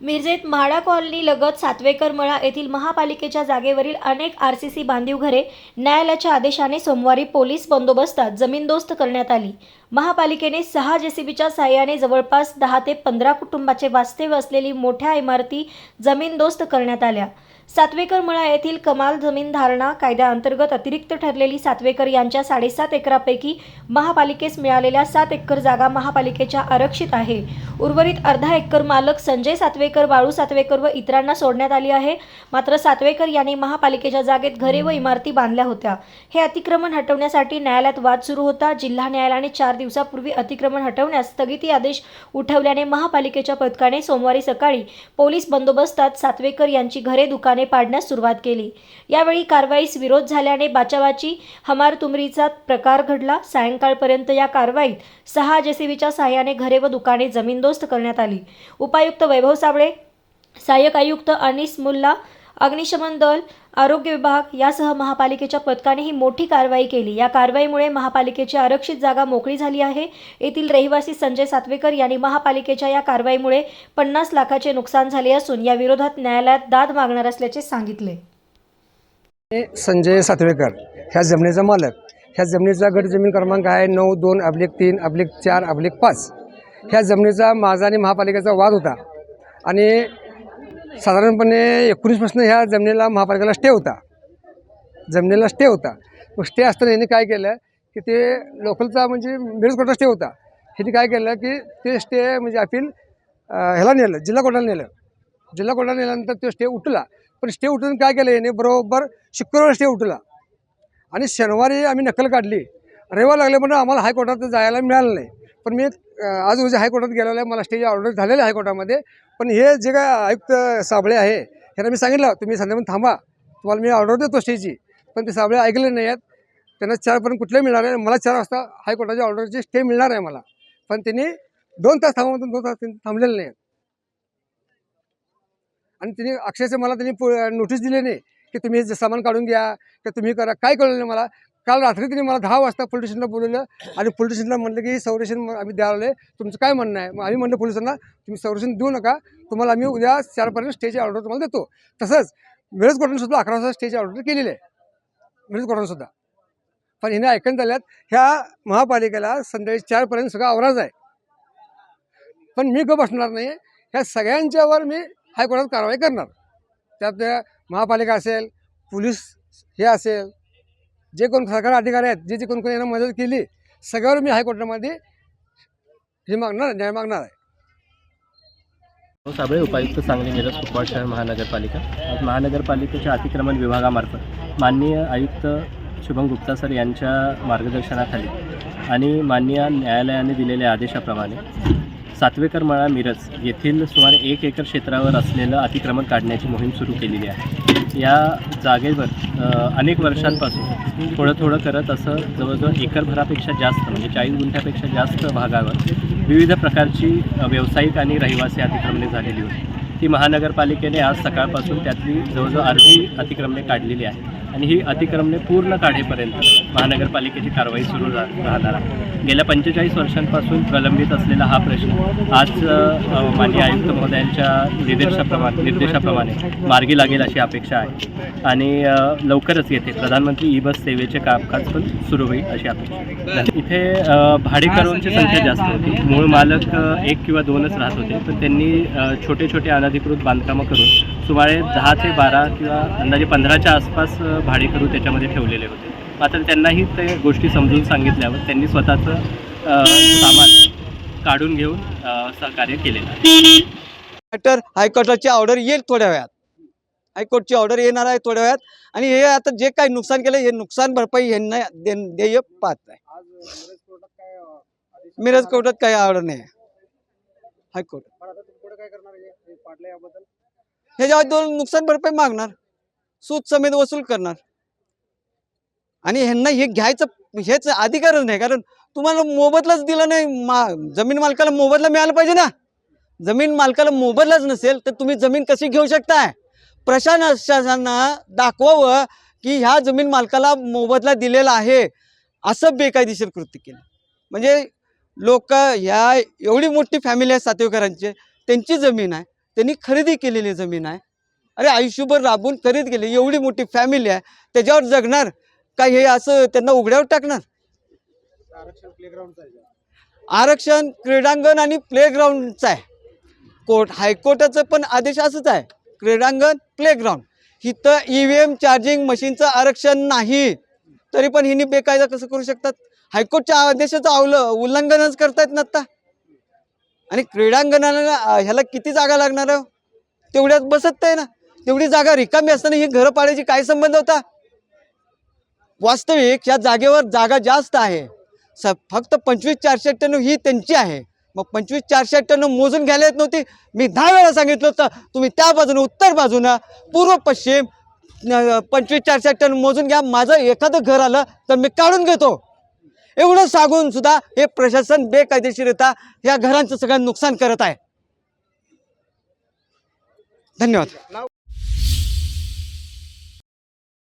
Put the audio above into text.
मिरजेत MHADA colony लगत सातवेकर मळा येथील महापालिकेच्या जागेवरील अनेक आर सी सी बांधीव घरे न्यायालयाच्या आदेशाने सोमवारी पोलीस बंदोबस्तात जमीनदोस्त करण्यात आली. महापालिकेने सहा जेसीबीच्या साह्याने जवळपास दहा ते पंधरा कुटुंबाचे वास्तव्य असलेली मोठ्या इमारती जमीनदोस्त करण्यात आल्या. सातवेकर मळा येथील कमाल जमीन धारणा कायद्याअंतर्गत अतिरिक्त ठरलेली सातवेकर यांच्या साडेसात एकरापैकी महापालिकेस मिळालेल्या सात एकर जागा महापालिकेच्या आरक्षित आहे. उर्वरित अर्धा एकर मालक संजय सातवेकर बाळू सातवेकर व इतरांना सोडण्यात आली आहे. मात्र सातवेकर यांनी महापालिकेच्या जागेत घरे व इमारती बांधल्या होत्या. हे अतिक्रमण हटवण्यासाठी न्यायालयात वाद सुरू होता. जिल्हा न्यायालयाने चार दिवसापूर्वी अतिक्रमण हटवण्यास स्थगिती आदेश उठवल्याने महापालिकेच्या पथकाने सोमवारी सकाळी पोलीस बंदोबस्तात सातवेकर यांची घरे दुकाने पाडण्यास सुरुवात केली. यावेळी कारवाईस विरोध झाल्याने बाचाबाची हमारतुमरीचा प्रकार घडला. सायंकाळपर्यंत या कारवाईत सहा जेसीबीच्या सहाय्याने घरे व दुकाने जमीनदोस्त करण्यात आली. उपायुक्त वैभव साबळे सहाय्यक आयुक्त अनिस मुल्ला अग्निशमन दल आरोग्य विभाग यासह महापालिकेच्या पथकाने ही मोठी कारवाई केली. या कारवाईमुळे महापालिकेची आरक्षित जागा मोकळी झाली आहे. येथील रहिवासी संजय सातवेकर यांनी महापालिकेच्या या कारवाईमुळे पन्नास लाखाचे नुकसान झाले असून या विरोधात न्यायालयात दाद मागणार असल्याचे सांगितले. संजय सातवेकर ह्या जमिनीचा मालक ह्या जमिनीचा गट जमीन क्रमांक आहे नऊ दोन अब्लिक तीन अब्लिक चार अब्लिक पाच. ह्या जमिनीचा माझा आणि महापालिकेचा वाद होता. आणि साधारणपणे एकोणीसपासून ह्या जमिनीला महापालिकेला स्टे होता. जमिनीला स्टे होता. मग स्टे असताना यांनी काय केलं की ते लोकलचा म्हणजे मिरज कोर्टात स्टे होता. ह्यांनी काय केलं की ते स्टे म्हणजे अपील ह्याला नेलं जिल्हा कोर्टाला नेलं. जिल्हा कोर्टाला नेल्यानंतर तो स्टे उठला. पण स्टे उठून काय केलं याने बरोबर शुक्रवार स्टे उठला. आणि शनिवारी आम्ही नक्कल काढली. रविवार लागले पण आम्हाला हायकोर्टात जायला मिळालं नाही. पण मी आज उद्या हायकोर्टात गेलेलं आहे मला स्टेज ऑर्डर झालेलं आहे हायकोर्टामध्ये. पण हे जे काय आयुक्त साबळे आहे ह्यांना मी सांगितलं तुम्ही संध्याकाळी थांबा. तुम्हाला मी ऑर्डर देतो स्टेची. पण ते साबळे ऐकले नाही आहेत. त्यांना चारपर्यंत कुठले मिळणार आहे? मला चार वाजता हायकोर्टाच्या ऑर्डरची स्टे मिळणार आहे मला. पण त्यांनी दोन तास थांबामधून दोन तास त्यांनी थांबलेले नाही आहेत. आणि त्यांनी अक्षरशः मला त्यांनी नोटीस दिली नाही की तुम्ही सामान काढून घ्या की तुम्ही करा काय कळलं नाही मला. काल रात्री त्यांनी मला दहा वाजता पोलीस स्टेशनला बोलवलं आणि पोलीस स्टेशनला म्हणलं की संरक्षण आम्ही द्यायला तुमचं काय म्हणणं आहे? मग आम्ही म्हणलं पोलिसांना तुम्ही संरक्षण देऊ नका. तुम्हाला आम्ही उद्या चारपर्यंत स्टेची ऑर्डर तुम्हाला देतो. तसंच मिरज कोर्टाने अकरा वाजता स्टेची ऑर्डर केलेली आहे. मिरज कोर्टाने पण हिने ऐकून झाल्यात ह्या महापालिकेला संध्याकाळी चारपर्यंत सगळा आवराज आहे. पण मी गप बसणार नाही ह्या सगळ्यांच्यावर मी हायकोर्टात कारवाई करणार. त्यात महापालिका असेल पोलीस हे असेल जे कोण सरकार अधिकारी आहेत जे जे कोण कोणी यांना मदत केली सगळ्यावर मी हायकोर्टामध्ये हे मागणार न्याय मागणार आहे. साबळे उपायुक्त सांगली मिरज कुपवाड शहर महानगरपालिका. आज महानगरपालिकेच्या अतिक्रमण विभागामार्फत माननीय आयुक्त शुभम गुप्ता सर यांच्या मार्गदर्शनाखाली आणि माननीय न्यायालयाने दिलेल्या आदेशाप्रमाणे सातवेकर मळा मिरज येथील सुमारे एक एकर क्षेत्रावर असलेलं अतिक्रमण काढण्याची मोहीम सुरू केलेली आहे. या जागेवर अनेक वर्षांपासून थोडं थोडं करत असं जवळजवळ एकरभरापेक्षा जास्त म्हणजे चाळीस गुंठ्यापेक्षा जास्त भागावर विविध प्रकारची व्यावसायिक आणि रहिवासी अतिक्रमणे झालेली होती. ती महानगरपालिकेने आज सकाळपासून त्यातली जवळजवळ अर्धी अतिक्रमणे काढलेली आहे आणि ही अतिक्रमणे पूर्ण काढेपर्यंत महानगरपालिकेची कारवाई सुरू राहणार आहे. गेल्या पंचेचाळीस वर्षांपासून प्रलंबित असलेला हा प्रश्न आज माजी आयुक्त महोदयांच्या निर्देशाप्रमाणे निर्देशाप्रमाणे मार्गी लागेल अशी अपेक्षा आहे. आणि लवकरच येते प्रधानमंत्री ई बस सेवेचे कामकाज पण सुरू होईल अशी अपेक्षा इथे भाडेकरूंची संख्या जास्त होती. मूळ मालक एक किंवा दोनच राहत होते. पण त्यांनी छोटे छोटे अनधिकृत बांधकामं करून सुमारे दहा ते बारा किंवा अंदाजे पंधराच्या आसपास भाडेकरू त्याच्यामध्ये ठेवलेले होते. मात्र त्यांनाही ते गोष्टी समजून सांगितल्यावर त्यांनी स्वतःचं सामान काढून घेऊन सहकार्य केलेलं आहे. मॅटर हायकोर्टाची ऑर्डर येईल थोड्या वेळात. हायकोर्टची ऑर्डर येणार आहे थोड्या वेळात. आणि हे आता जे काही नुकसान केलं हे नुकसान भरपाई यांना दे- देय पाहत आहे. मिरज कोर्टात काही ऑर्डर नाही आहे. हायकोर्ट. ह्याच्यावर दोन नुकसान भरपाई मागणार. सूत समेत वसूल करणार. आणि ह्यांना हे घ्यायचं हेच अधिकारच नाही. कारण तुम्हाला मोबदलाच दिला नाही. मा जमीन मालकाला मोबदला मिळाला पाहिजे ना. जमीन मालकाला मोबदलाच नसेल तर तुम्ही जमीन कशी घेऊ शकताय? प्रशासनानं दाखवावं की ह्या जमीन मालकाला मोबदला दिलेला आहे. असं बेकायदेशीर कृत्य केलं. म्हणजे लोक ह्या एवढी मोठी फॅमिली आहे सातवेकरांची. त्यांची जमीन आहे. त्यांनी खरेदी केलेली जमीन आहे. अरे आयुष्यभर राबून खरेदी केली एवढी मोठी फॅमिली आहे. त्याच्यावर जगणार? का हे असं त्यांना उघड्यावर टाकणार? आरक्षण क्रीडांगण आणि प्लेग्राऊंडचं आहे. कोर्ट हायकोर्टाचं पण आदेश असंच आहे. क्रीडांगण प्लेग्राऊंड इथं ई व्ही एम चार्जिंग मशीनचं आरक्षण नाही. तरी पण हिनी बेकायदा कसं करू शकतात? हायकोर्टच्या आदेशाचं अवलं उल्लंघनच करतायत ना आता. आणि क्रीडांगणाला ह्याला किती जागा लागणार? आहे तेवढ्यात बसत आहे ना. तेवढी जागा रिकामी असताना ही घरं पाडायची काय संबंध होता? वास्तविक या जागेवर जागा जास्त आहे. स फक्त पंचवीस चारशे टन ही त्यांची आहे. मग पंचवीस चारशे टन मोजून घ्यायला येत नव्हती. मी दहा वेळा सांगितलं होतं तुम्ही त्या बाजूनं उत्तर बाजूनं पूर्व पश्चिम पंचवीस चारशे टन मोजून घ्या. माझं एखादं घर आलं तर मी काढून घेतो. एवढं सांगून सुद्धा हे प्रशासन बेकायदेशीरता या घरांचं सगळं नुकसान करत आहे. धन्यवाद.